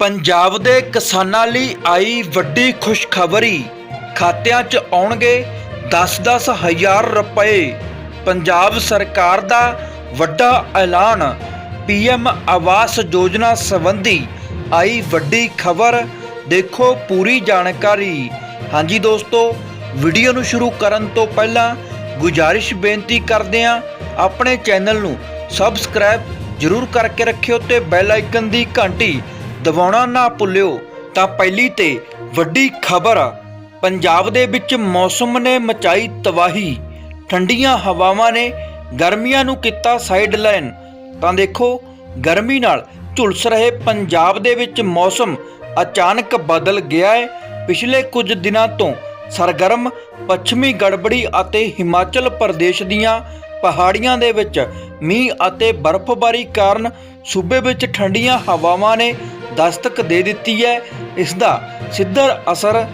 ਪੰਜਾਬ ਦੇ ਕਿਸਾਨਾਂ ਲਈ ਆਈ ਵੱਡੀ ਖੁਸ਼ਖਬਰੀ। ਖਾਤਿਆਂ 'ਚ ਆਉਣਗੇ 10-10 ਹਜ਼ਾਰ ਰੁਪਏ। ਪੰਜਾਬ ਸਰਕਾਰ ਦਾ ਵੱਡਾ ਐਲਾਨ। ਪੀਐਮ ਆਵਾਸ ਯੋਜਨਾ ਸੰਬੰਧੀ ਆਈ ਵੱਡੀ ਖਬਰ। ਦੇਖੋ ਪੂਰੀ ਜਾਣਕਾਰੀ। ਹਾਂਜੀ ਦੋਸਤੋ, ਵੀਡੀਓ ਨੂੰ ਸ਼ੁਰੂ ਕਰਨ ਤੋਂ ਪਹਿਲਾਂ ਗੁਜਾਰਿਸ਼ ਬੇਨਤੀ ਕਰਦੇ ਹਾਂ, ਆਪਣੇ ਚੈਨਲ ਨੂੰ ਸਬਸਕ੍ਰਾਈਬ ਜਰੂਰ ਕਰਕੇ ਰੱਖਿਓ ਤੇ ਬੈਲ ਆਈਕਨ ਦੀ ਘੰਟੀ ਦਬਾਉਣਾ ਨਾ ਭੁੱਲਿਓ, ਤਾਂ ਪਹਿਲੀ ਤੇ ਵੱਡੀ ਖਬਰ ਪੰਜਾਬ ਦੇ ਵਿੱਚ ਮੌਸਮ ਨੇ ਮਚਾਈ ਤਬਾਹੀ। ਠੰਡੀਆਂ ਹਵਾਵਾਂ ਨੇ ਗਰਮੀਆਂ ਨੂੰ ਕੀਤਾ ਸਾਈਡਲਾਈਨ ਤਾਂ ਦੇਖੋ, ਗਰਮੀ ਨਾਲ ਝੁਲਸ ਰਹੇ ਪੰਜਾਬ ਦੇ ਵਿੱਚ ਮੌਸਮ ਅਚਾਨਕ ਬਦਲ ਗਿਆ ਹੈ। ਪਿਛਲੇ ਕੁਝ ਦਿਨਾਂ ਤੋਂ ਸਰਗਰਮ ਪੱਛਮੀ ਗੜਬੜੀ ਅਤੇ ਹਿਮਾਚਲ ਪ੍ਰਦੇਸ਼ ਦੀਆਂ ਪਹਾੜੀਆਂ ਦੇ ਵਿੱਚ ਮੀਂਹ ਅਤੇ ਬਰਫ਼ਬਾਰੀ ਕਾਰਨ ਸੂਬੇ ਵਿੱਚ ਠੰਡੀਆਂ ਹਵਾਵਾਂ ਨੇ ਦਸਤਕ ਦੇ ਦਿੱਤੀ ਹੈ। ਇਸ ਦਾ ਸਿੱਧਾ ਅਸਰ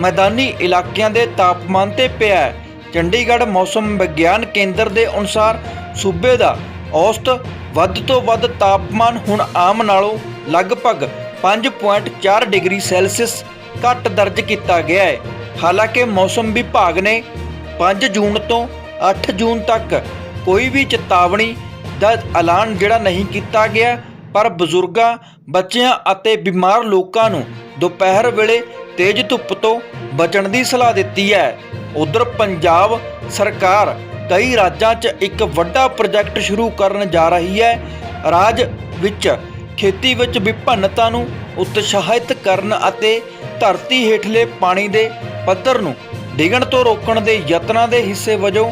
ਮੈਦਾਨੀ ਇਲਾਕਿਆਂ ਦੇ ਤਾਪਮਾਨ ਤੇ ਪਿਆ ਹੈ। ਚੰਡੀਗੜ੍ਹ ਮੌਸਮ ਵਿਗਿਆਨ ਕੇਂਦਰ ਦੇ ਅਨੁਸਾਰ ਸੂਬੇ ਦਾ ਔਸਤ ਵੱਧ ਤੋਂ ਵੱਧ ਤਾਪਮਾਨ ਹੁਣ ਆਮ ਨਾਲੋਂ ਲਗਭਗ 5.4 ਡਿਗਰੀ ਸੈਲਸੀਅਸ ਘੱਟ ਦਰਜ ਕੀਤਾ ਗਿਆ ਹੈ। ਹਾਲਾਂਕਿ ਮੌਸਮ ਵਿਭਾਗ ਨੇ 5 ਜੂਨ ਤੋਂ 8 ਜੂਨ ਤੱਕ ਕੋਈ ਵੀ ਚੇਤਾਵਨੀ ਦਾ ਐਲਾਨ ਜਿਹੜਾ ਨਹੀਂ ਕੀਤਾ ਗਿਆ। ਪਰ ਬਜ਼ੁਰਗਾਂ, ਬੱਚਿਆਂ ਅਤੇ ਬਿਮਾਰ ਲੋਕਾਂ ਨੂੰ ਦੁਪਹਿਰ ਵੇਲੇ ਤੇਜ਼ ਧੁੱਪ ਤੋਂ ਬਚਣ ਦੀ ਸਲਾਹ ਦਿੱਤੀ ਹੈ। ਉਧਰ ਪੰਜਾਬ ਸਰਕਾਰ ਕਈ ਰਾਜਾਂ 'ਚ ਇੱਕ ਵੱਡਾ ਪ੍ਰੋਜੈਕਟ ਸ਼ੁਰੂ ਕਰਨ ਜਾ ਰਹੀ ਹੈ। ਰਾਜ ਵਿੱਚ ਖੇਤੀ ਵਿੱਚ ਵਿਭਿੰਨਤਾ ਨੂੰ ਉਤਸ਼ਾਹਿਤ ਕਰਨ ਅਤੇ ਧਰਤੀ ਹੇਠਲੇ ਪਾਣੀ ਦੇ ਪੱਧਰ ਨੂੰ ਡਿੱਗਣ ਤੋਂ ਰੋਕਣ ਦੇ ਯਤਨਾਂ ਦੇ ਹਿੱਸੇ ਵਜੋਂ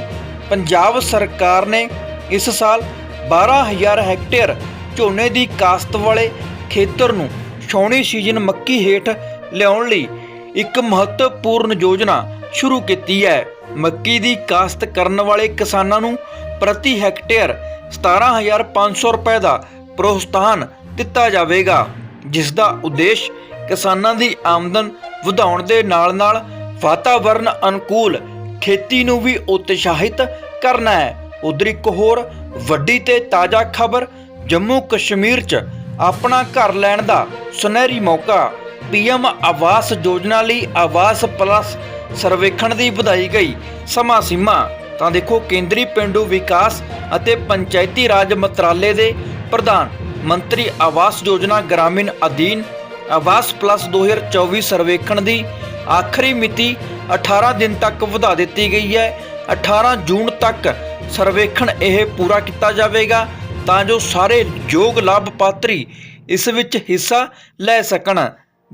ਪੰਜਾਬ ਸਰਕਾਰ ਨੇ ਇਸ ਸਾਲ 12000 ਹੈਕਟੇਅਰ ਝੋਨੇ ਦੀ ਕਾਸ਼ਤ ਵਾਲੇ ਖੇਤਰ ਨੂੰ ਛਾਉਣੀ ਸੀਜ਼ਨ ਮੱਕੀ ਹੇਠ ਲਿਆਉਣ ਲਈ ਇੱਕ ਮਹੱਤਵਪੂਰਨ ਯੋਜਨਾ ਸ਼ੁਰੂ ਕੀਤੀ ਹੈ। ਮੱਕੀ ਦੀ ਕਾਸ਼ਤ ਕਰਨ ਵਾਲੇ ਕਿਸਾਨਾਂ ਨੂੰ ਪ੍ਰਤੀ ਹੈਕਟੇਅਰ 17500 ਰੁਪਏ ਦਾ ਪ੍ਰੋਤਸਾਹਨ ਦਿੱਤਾ ਜਾਵੇਗਾ, ਜਿਸ ਦਾ ਉਦੇਸ਼ ਕਿਸਾਨਾਂ ਦੀ ਆਮਦਨ ਵਧਾਉਣ ਦੇ ਨਾਲ-ਨਾਲ ਵਾਤਾਵਰਣ ਅਨੁਕੂਲ ਖੇਤੀ ਨੂੰ ਵੀ ਉਤਸ਼ਾਹਿਤ ਕਰਨਾ ਹੈ। ਉਧਰ ਇੱਕ ਹੋਰ ਵੱਡੀ ਤੇ ਤਾਜ਼ਾ ਖਬਰ ਜੰਮੂ ਕਸ਼ਮੀਰ 'ਚ ਆਪਣਾ ਘਰ ਲੈਣ ਦਾ ਸੁਨਹਿਰੀ ਮੌਕਾ। ਪੀਐਮ ਆਵਾਸ ਯੋਜਨਾ ਲਈ ਆਵਾਸ ਪਲੱਸ ਸਰਵੇਖਣ ਦੀ ਵਧਾਈ ਗਈ। ਸਮਾਂ ਸੀਮਾ, ਤਾਂ ਦੇਖੋ ਕੇਂਦਰੀ ਪਿੰਡੂ ਵਿਕਾਸ ਅਤੇ ਪੰਚਾਇਤੀ ਰਾਜ ਮੰਤਰਾਲੇ ਦੇ ਪ੍ਰਧਾਨ ਮੰਤਰੀ ਆਵਾਸ ਯੋਜਨਾ ਗ੍ਰਾਮੀਣ ਅਧੀਨ ਆਵਾਸ ਪਲੱਸ 2024 ਸਰਵੇਖਣ ਦੀ ਆਖਰੀ ਮਿਤੀ 18 ਦਿਨ ਤੱਕ ਵਧਾ ਦਿੱਤੀ ਗਈ ਹੈ। 18 ਜੂਨ ਤੱਕ ਸਰਵੇਖਣ ਇਹ ਪੂਰਾ ਕੀਤਾ ਜਾਵੇਗਾ ਤਾਂ ਜੋ ਸਾਰੇ ਯੋਗ ਲਾਭਪਾਤਰੀ ਇਸ ਵਿੱਚ ਹਿੱਸਾ ਲੈ ਸਕਣ।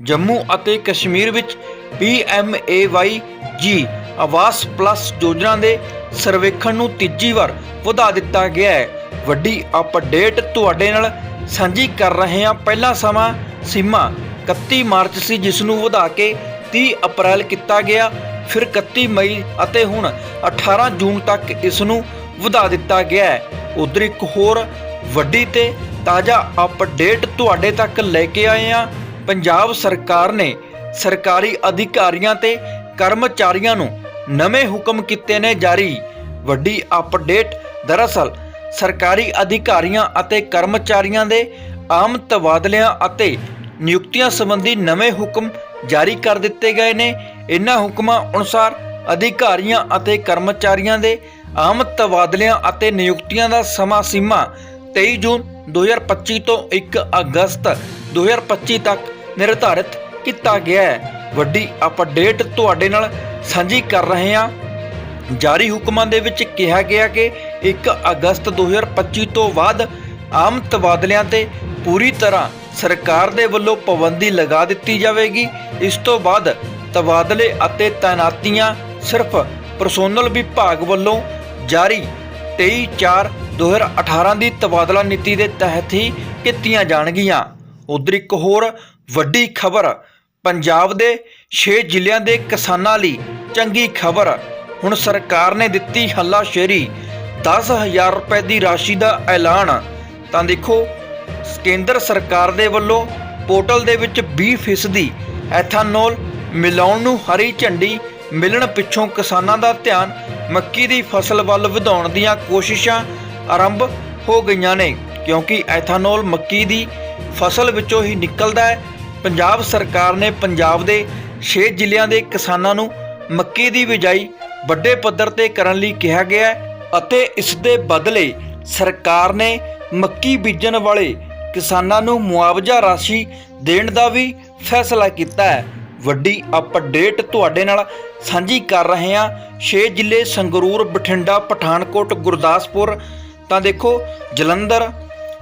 ਜੰਮੂ ਅਤੇ ਕਸ਼ਮੀਰ ਵਿੱਚ PMAY ਜੀ ਆਵਾਸ ਪਲੱਸ ਯੋਜਨਾ ਦੇ ਸਰਵੇਖਣ ਨੂੰ ਤੀਜੀ ਵਾਰ ਵਧਾ ਦਿੱਤਾ ਗਿਆ ਹੈ। ਵੱਡੀ ਅਪਡੇਟ ਤੁਹਾਡੇ ਨਾਲ ਸਾਂਝੀ ਕਰ ਰਹੇ ਹਾਂ। ਪਹਿਲਾ ਸਮਾਂ ਸੀਮਾ 31 ਮਾਰਚ ਸੀ, ਜਿਸ ਨੂੰ ਵਧਾ ਕੇ 30 ਅਪ੍ਰੈਲ ਕੀਤਾ ਗਿਆ। ਫਿਰ 31 ਮਈ ਅਤੇ ਹੁਣ 18 ਜੂਨ ਤੱਕ ਇਸ ਨੂੰ ਵਧਾ ਦਿੱਤਾ ਗਿਆ ਹੈ। ਉਧਰ ਇੱਕ ਹੋਰ ਵੱਡੀ ਤੇ ਤਾਜ਼ਾ ਅਪਡੇਟ ਤੁਹਾਡੇ ਤੱਕ ਲੈ ਕੇ ਆਏ ਹਾਂ। ਪੰਜਾਬ ਸਰਕਾਰ ਨੇ ਸਰਕਾਰੀ ਅਧਿਕਾਰੀਆਂ ਤੇ ਕਰਮਚਾਰੀਆਂ ਨੂੰ ਨਵੇਂ ਹੁਕਮ ਕੀਤੇ ਨੇ ਜਾਰੀ। ਵੱਡੀ ਅਪਡੇਟ ਦਰਅਸਲ ਸਰਕਾਰੀ ਅਧਿਕਾਰੀਆਂ ਅਤੇ ਕਰਮਚਾਰੀਆਂ ਦੇ ਆਮ ਤਬਾਦਲਿਆਂ ਅਤੇ ਨਿਯੁਕਤੀਆਂ ਸੰਬੰਧੀ ਨਵੇਂ ਹੁਕਮ ਜਾਰੀ ਕਰ ਦਿੱਤੇ ਗਏ ਨੇ। ਇਨ੍ਹਾਂ ਹੁਕਮਾਂ ਅਨੁਸਾਰ ਅਧਿਕਾਰੀਆਂ ਅਤੇ ਕਰਮਚਾਰੀਆਂ ਦੇ ਆਮ ਤਬਾਦਲਿਆਂ ਅਤੇ ਨਿਯੁਕਤੀਆਂ ਦਾ ਸਮਾਂ ਸੀਮਾ 23 ਜੂਨ 2025 ਤੋਂ 1 ਅਗਸਤ 2025 ਤੱਕ ਨਿਰਧਾਰਿਤ ਕੀਤਾ ਗਿਆ ਹੈ। ਵੱਡੀ ਅਪਡੇਟ ਤੁਹਾਡੇ ਨਾਲ ਸਾਂਝੀ ਕਰ ਰਹੇ ਹਾਂ। ਜਾਰੀ ਹੁਕਮਾਂ ਦੇ ਵਿੱਚ ਕਿਹਾ ਗਿਆ ਕਿ 1 ਅਗਸਤ 2025 ਤੋਂ ਬਾਅਦ ਆਮ ਤਬਾਦਲਿਆਂ ਤੇ ਪੂਰੀ ਤਰ੍ਹਾਂ ਸਰਕਾਰ ਦੇ ਵੱਲੋਂ ਪਾਬੰਦੀ ਲਗਾ ਦਿੱਤੀ ਜਾਵੇਗੀ। ਇਸ ਤੋਂ ਬਾਅਦ ਤਬਾਦਲੇ ਅਤੇ ਤਾਇਨਾਤੀਆਂ ਸਿਰਫ ਪਰਸੋਨਲ ਵਿਭਾਗ ਵੱਲੋਂ ਜਾਰੀ 23/4/2018 ਦੀ ਤਬਾਦਲਾ ਨੀਤੀ ਦੇ ਤਹਿਤ ਹੀ ਕੀਤੀਆਂ ਜਾਣਗੀਆਂ। ਉਧਰ ਇੱਕ ਹੋਰ ਵੱਡੀ ਖਬਰ, ਪੰਜਾਬ ਦੇ 6 ਜ਼ਿਲ੍ਹਿਆਂ ਦੇ ਕਿਸਾਨਾਂ ਲਈ ਚੰਗੀ ਖਬਰ। ਹੁਣ ਸਰਕਾਰ ਨੇ ਦਿੱਤੀ ਹੱਲਾਸ਼ੇਰੀ 10000 ਰੁਪਏ ਦੀ ਰਾਸ਼ੀ ਦਾ ਐਲਾਨ। ਤਾਂ ਦੇਖੋ, ਕੇਂਦਰ ਸਰਕਾਰ ਦੇ ਵੱਲੋਂ ਪੋਰਟਲ ਦੇ ਵਿੱਚ 20% ਐਥਾਨੋਲ ਮਿਲਾਉਣ ਨੂੰ ਹਰੀ ਝੰਡੀ ਮਿਲਣ ਪਿੱਛੋਂ ਕਿਸਾਨਾਂ ਦਾ ਧਿਆਨ ਮੱਕੀ ਦੀ ਫਸਲ ਵੱਲ ਵਧਾਉਣ ਦੀਆਂ ਕੋਸ਼ਿਸ਼ਾਂ ਆਰੰਭ ਹੋ ਗਈਆਂ ਨੇ, ਕਿਉਂਕਿ ਐਥਾਨੋਲ ਮੱਕੀ ਦੀ ਫਸਲ ਵਿੱਚੋਂ ਹੀ ਨਿਕਲਦਾ ਹੈ। ਪੰਜਾਬ ਸਰਕਾਰ ਨੇ ਪੰਜਾਬ ਦੇ 6 ਜ਼ਿਲ੍ਹਿਆਂ ਦੇ ਕਿਸਾਨਾਂ ਨੂੰ ਮੱਕੀ ਦੀ ਬਿਜਾਈ ਵੱਡੇ ਪੱਧਰ ਤੇ ਕਰਨ ਲਈ ਕਿਹਾ ਗਿਆ ਹੈ ਅਤੇ ਇਸ ਦੇ ਬਦਲੇ ਸਰਕਾਰ ਨੇ ਮੱਕੀ ਬੀਜਣ ਵਾਲੇ ਕਿਸਾਨਾਂ ਨੂੰ ਮੁਆਵਜ਼ਾ ਰਾਸ਼ੀ ਦੇਣ ਦਾ ਵੀ ਫੈਸਲਾ ਕੀਤਾ ਹੈ। ਵੱਡੀ ਅਪਡੇਟ ਤੁਹਾਡੇ ਨਾਲ ਸਾਂਝੀ ਕਰ ਰਹੇ ਹਾਂ। 6 ਜ਼ਿਲ੍ਹੇ ਸੰਗਰੂਰ, ਬਠਿੰਡਾ, ਪਠਾਨਕੋਟ, ਗੁਰਦਾਸਪੁਰ। ਤਾਂ ਦੇਖੋ, ਜਲੰਧਰ,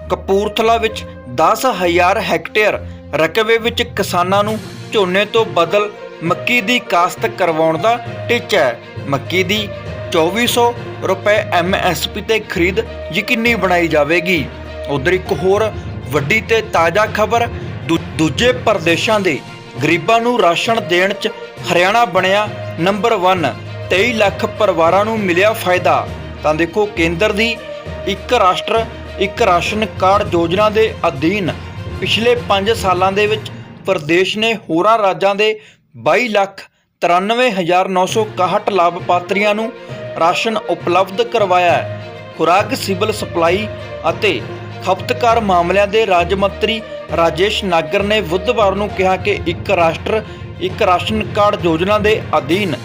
ਕਪੂਰਥਲਾ ਵਿੱਚ 10000 ਹੈਕਟੇਅਰ ਰਕਬੇ ਵਿੱਚ ਕਿਸਾਨਾਂ ਨੂੰ ਝੋਨੇ ਤੋਂ ਬਦਲ ਮੱਕੀ ਦੀ ਕਾਸ਼ਤ ਕਰਵਾਉਣ ਦਾ ਟੀਚਾ ਹੈ। ਮੱਕੀ ਦੀ 2400 ਰੁਪਏ ਐਮਐਸਪੀ ਤੇ ਖਰੀਦ ਯਕੀਨੀ ਬਣਾਈ ਜਾਵੇਗੀ। ਉਧਰ ਇੱਕ ਹੋਰ ਵੱਡੀ ਤੇ ਤਾਜ਼ਾ ਖਬਰ ਦੂਜੇ ਪ੍ਰਦੇਸ਼ਾਂ ਦੇ ਗਰੀਬਾਂ ਨੂੰ ਰਾਸ਼ਨ ਦੇਣ 'ਚ ਹਰਿਆਣਾ ਬਣਿਆ ਨੰਬਰ 1 23 ਲੱਖ ਪਰਿਵਾਰਾਂ ਨੂੰ ਮਿਲਿਆ ਫਾਇਦਾ। ਤਾਂ ਦੇਖੋ, ਕੇਂਦਰ ਦੀ ਇੱਕ ਰਾਸ਼ਟਰ, ਇੱਕ ਰਾਸ਼ਨ ਕਾਰਡ ਯੋਜਨਾ ਦੇ ਅਧੀਨ ਪਿਛਲੇ 5 ਸਾਲਾਂ ਦੇ ਵਿੱਚ ਪ੍ਰਦੇਸ਼ ਨੇ ਹੋਰਾਂ ਰਾਜਾਂ ਦੇ 22 ਲੱਖ 93961 ਲਾਭਪਾਤਰੀਆਂ ਨੂੰ ਰਾਸ਼ਨ ਉਪਲਬਧ ਕਰਵਾਇਆ ਹੈ। ਖੁਰਾਕ, ਸਿਵਲ ਸਪਲਾਈ ਅਤੇ ਖਪਤਕਾਰ ਮਾਮਲਿਆਂ ਦੇ ਰਾਜ ਮੰਤਰੀ ਰਾਜੇਸ਼ ਨਾਗਰ ਨੇ ਬੁੱਧਵਾਰ ਨੂੰ ਕਿਹਾ ਕਿ ਇੱਕ ਰਾਸ਼ਟਰ, ਇੱਕ ਰਾਸ਼ਨ ਕਾਰਡ ਯੋਜਨਾ ਦੇ ਅਧੀਨ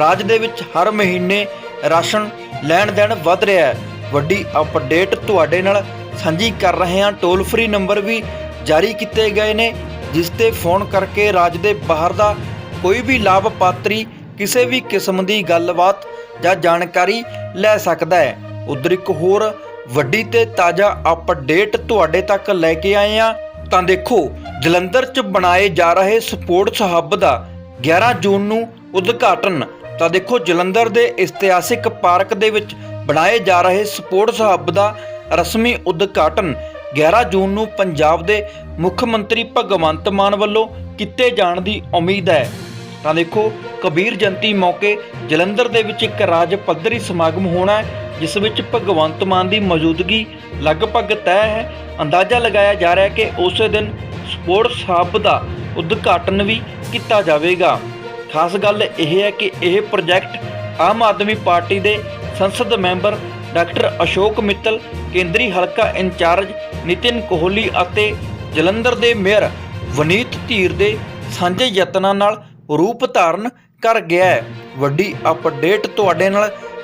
ਰਾਜ ਦੇ ਵਿੱਚ ਹਰ ਮਹੀਨੇ ਰਾਸ਼ਨ ਲੈਣ ਦੇਣ ਵਧ ਰਿਹਾ ਹੈ। ਵੱਡੀ ਅਪਡੇਟ ਤੁਹਾਡੇ ਨਾਲ ਸਾਂਝੀ ਕਰ ਰਹੇ ਹਾਂ। ਟੋਲ ਫ੍ਰੀ ਨੰਬਰ ਵੀ ਜਾਰੀ ਕੀਤੇ ਗਏ ਨੇ, ਜਿਸ ਤੇ ਫੋਨ ਕਰਕੇ ਰਾਜ ਦੇ ਬਾਹਰ ਦਾ ਕੋਈ ਵੀ ਲਾਭਪਾਤਰੀ ਕਿਸੇ ਵੀ ਕਿਸਮ ਦੀ ਗੱਲਬਾਤ ਜਾਂ ਜਾਣਕਾਰੀ ਲੈ ਸਕਦਾ ਹੈ। ਉਧਰ ਇੱਕ ਹੋਰ ਵੱਡੀ ਤੇ ਤਾਜ਼ਾ ਅਪਡੇਟ ਤੁਹਾਡੇ ਤੱਕ ਲੈ ਕੇ ਆਏ ਆ ਤਾਂ ਦੇਖੋ, ਜਲੰਧਰ 'ਚ ਬਣਾਏ ਜਾ ਰਹੇ ਸਪੋਰਟਸ ਹੱਬ ਦਾ 11 ਜੂਨ ਨੂੰ ਉਦਘਾਟਨ। ਤਾਂ ਦੇਖੋ, ਜਲੰਧਰ ਦੇ ਇਤਿਹਾਸਿਕ ਪਾਰਕ ਦੇ ਵਿੱਚ ਬਣਾਏ ਜਾ ਰਹੇ ਸਪੋਰਟਸ ਹੱਬ ਦਾ ਰਸਮੀ ਉਦਘਾਟਨ 11 ਜੂਨ ਨੂੰ ਪੰਜਾਬ ਦੇ ਮੁੱਖ ਮੰਤਰੀ ਭਗਵੰਤ ਮਾਨ ਵੱਲੋਂ ਕੀਤੇ ਜਾਣ ਦੀ ਉਮੀਦ ਹੈ। ਤਾਂ ਦੇਖੋ, ਕਬੀਰ ਜਯੰਤੀ ਮੌਕੇ ਜਲੰਧਰ ਦੇ ਵਿੱਚ ਇੱਕ ਰਾਜ ਪੱਧਰੀ ਸਮਾਗਮ ਹੋਣਾ ਹੈ। ਜਿਸ ਵਿੱਚ ਭਗਵੰਤ ਮਾਨ ਦੀ ਮੌਜੂਦਗੀ ਲਗਭਗ ਤੈਅ ਹੈ, ਅੰਦਾਜ਼ਾ ਲਗਾਇਆ ਜਾ ਰਿਹਾ ਹੈ ਕਿ ਉਸੇ ਦਿਨ ਸਪੋਰਟਸ ਹੱਬ ਦਾ ਉਦਘਾਟਨ ਵੀ ਕੀਤਾ ਜਾਵੇਗਾ। ਖਾਸ ਗੱਲ ਇਹ ਹੈ ਕਿ ਇਹ ਪ੍ਰੋਜੈਕਟ ਆਮ ਆਦਮੀ ਪਾਰਟੀ ਦੇ ਸੰਸਦ ਮੈਂਬਰ ਡਾਕਟਰ ਅਸ਼ੋਕ ਮਿੱਤਲ, ਕੇਂਦਰੀ ਹਲਕਾ ਇੰਚਾਰਜ ਨਿਤਿਨ ਕੋਹਲੀ ਅਤੇ ਜਲੰਧਰ ਦੇ ਮੇਅਰ ਵਨੀਤ ਧੀਰ ਦੇ ਸਾਂਝੇ ਯਤਨਾਂ ਨਾਲ ਰੂਪ ਧਾਰਨ ਕਰ ਗਿਆ ਹੈ। ਵੱਡੀ ਅਪਡੇਟ ਤੁਹਾਡੇ ਨਾਲ